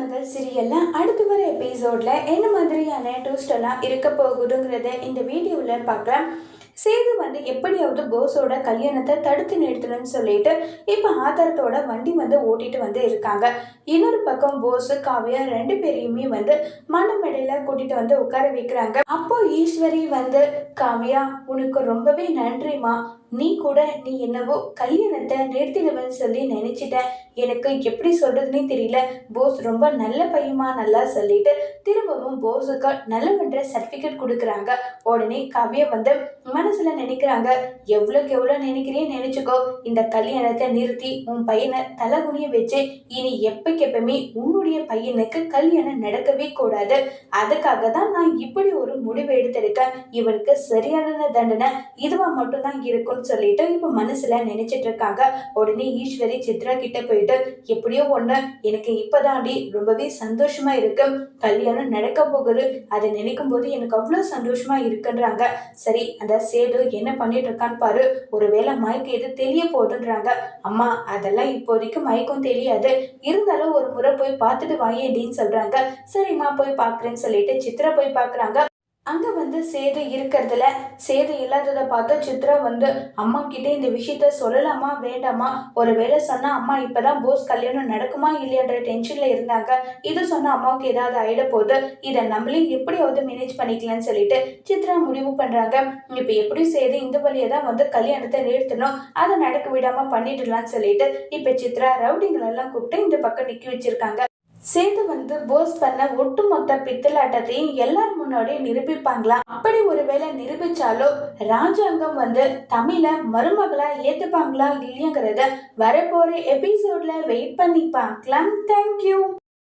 முதல் சீரியல்ல அடுத்து வர எபிசோடில் என்ன மாதிரியான டூஸ்டெல்லாம் இருக்க போகுதுங்கிறத இந்த வீடியோவில் பார்க்கலாம். சேது வந்து எப்படியாவது போஸோட கல்யாணத்தை தடுத்து நிறுத்தணும்னு சொல்லிட்டு இப்போ ஆதாரத்தோட வண்டி வந்து ஓட்டிட்டு வந்து இருக்காங்க. இன்னொரு பக்கம் போஸ் காவியா ரெண்டு பேரையுமே வந்து மணமேடையில கூட்டிட்டு வந்து உட்கார வைக்கிறாங்க. அப்போ ஈஸ்வரி வந்து காவியா உனக்கு ரொம்பவே நன்றிமா நீ கூட நீ என்னவோ கல்யாணத்தை நிறுத்திடுவேன்னு சொல்லி நினைச்சிட்ட. எனக்கு எப்படி சொல்றதுன்னே தெரியல. போஸ் ரொம்ப நல்ல பையமா நல்லா சொல்லிட்டு திரும்பவும் போஸுக்கு நல்லவன்ற சர்டிஃபிகேட் கொடுக்குறாங்க. உடனே காவியா வந்து மனசுல நினைக்கிறாங்க. எவ்வளோக்கு எவ்வளோ நினைக்கிறேன் நினைச்சுக்கோ. இந்த கல்யாணத்தை நிறுத்தி உன் பையனை தலைகுனிய வச்சு இனி எப்பக்கு எப்பவுமே உன்னுடைய பையனுக்கு கல்யாணம் நடக்கவே கூடாது. அதுக்காக தான் நான் இப்படி ஒரு முடிவு எடுத்திருக்கேன். இவனுக்கு சரியான தண்டனை இதுவா மட்டும்தான் இருக்கும்னு சொல்லிட்டு இப்போ மனசுல நினைச்சிட்டு இருக்காங்க. உடனே ஈஸ்வரி சித்ரா கிட்ட போயிட்டு எப்படியோ ஒண்ணு எனக்கு இப்பதாண்டி ரொம்பவே சந்தோஷமா இருக்கு. கல்யாணம் நடக்க போகுது. அதை நினைக்கும் போது எனக்கு அவ்வளோ சந்தோஷமா இருக்குன்றாங்க. சரி அந்த சேது என்ன பண்ணிட்டு இருக்கான்னு பாரு. ஒருவேளை மயக்கம் எது தெரிய போகுதுன்றாங்க அம்மா அதெல்லாம் இப்போதைக்கு மயக்கம் தெரியாது. இருந்தாலும் ஒரு முறை போய் பார்த்துட்டு வாயேண்டின்னு சொல்றாங்க. சரிம்மா போய் பார்க்குறேன்னு சொல்லிட்டு சித்ரா போய் பார்க்குறாங்க. அங்கே வந்து சேது இருக்கிறதுல சேது இல்லாததை பார்த்து சித்ரா வந்து அம்மா கிட்டே இந்த விஷயத்த சொல்லலாமா வேண்டாமா? ஒருவேளை சொன்னால் அம்மா இப்போ தான் போஸ் கல்யாணம் நடக்குமா இல்லையன்ற டென்ஷனில் இருந்தாங்க. இது சொன்னால் அம்மாவுக்கு ஏதாவது ஆகிட போகுது. இதை நம்மளே எப்படியாவது மேனேஜ் பண்ணிக்கலாம்னு சொல்லிட்டு சித்ரா முடிவு பண்ணுறாங்க இப்போ எப்படி சேது இந்த வழியை தான் வந்து கல்யாணத்தை நிறுத்தணும்? அதை நடக்க விடாமல் பண்ணிடலாம்னு சொல்லிட்டு இப்போ சித்ரா ரவுடிங்களெல்லாம் கூப்பிட்டு இந்த பக்கம் நிற்க வச்சிருக்காங்க. சேர்ந்து வந்து போஸ் பண்ண ஒட்டுமொத்த பித்தலாட்டத்தையும் எல்லார் முன்னாடியும் நிரூபிப்பாங்களா? அப்படி ஒருவேளை நிரூபிச்சாலோ ராஜாங்கம் வந்து தமிழ மருமகளா ஏத்துப்பாங்களா இல்லையாங்கிறத வரப்போற எபிசோட்ல வெயிட் பண்ணி பார்க்கலாம். தேங்க்யூ